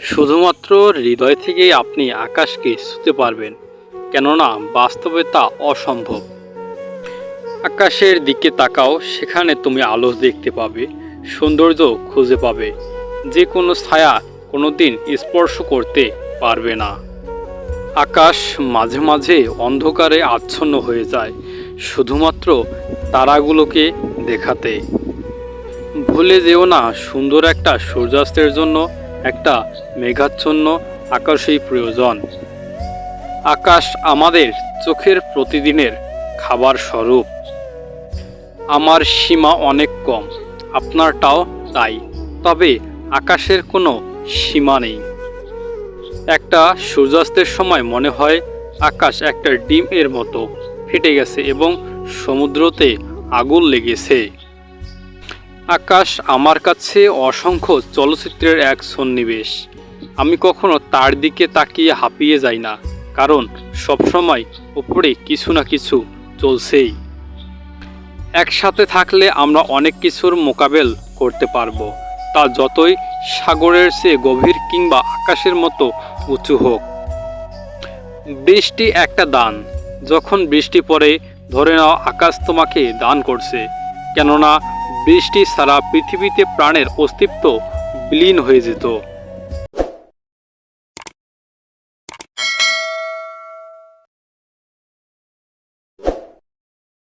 শুধুমাত্র হৃদয় থেকেই আপনি আকাশকে ছুঁতে পারবেন, কেননা বাস্তবে তা অসম্ভব। আকাশের দিকে তাকাও, সেখানে তুমি আলো দেখতে পাবে, সৌন্দর্য খুঁজে পাবে। যে কোনো ছায়া কোনো দিন স্পর্শ করতে পারবে না। আকাশ মাঝে মাঝে অন্ধকারে আচ্ছন্ন হয়ে যায়, শুধুমাত্র তারাগুলোকে দেখাতে। ভুলে যেও না, সুন্দর একটা সূর্যাস্তের জন্য একটা মেঘাচ্ছন্ন আকাশই প্রয়োজন। আকাশ আমাদের চোখের প্রতিদিনের খাবার স্বরূপ। আমার সীমা অনেক কম, আপনারটাও তাই। তবে আকাশের কোনো সীমা নেই। একটা সূর্যাস্তের সময় মনে হয় আকাশ একটা ডিম এর মতো ফেটে গেছে এবং সমুদ্রতে আগুন লেগেছে। আকাশ আমার কাছে অসংখ্য চলচ্চিত্রের এক সন্নিবেশ। আমি কখনো তার দিকে তাকিয়ে হাঁপিয়ে যাই না, কারণ সবসময় উপরে কিছু না কিছু চলছেই। একসাথে থাকলে আমরা অনেক কিছুর মোকাবেল করতে পারব, তা যতই সাগরের চেয়ে গভীর কিংবা আকাশের মতো উঁচু হোক। বৃষ্টি একটা দান। যখন বৃষ্টি পড়ে, ধরে নাও আকাশ তোমাকে দান করছে। কেননা বৃষ্টি সারা পৃথিবীতে প্রাণের অস্তিত্ব বিলীন হয়ে যেত।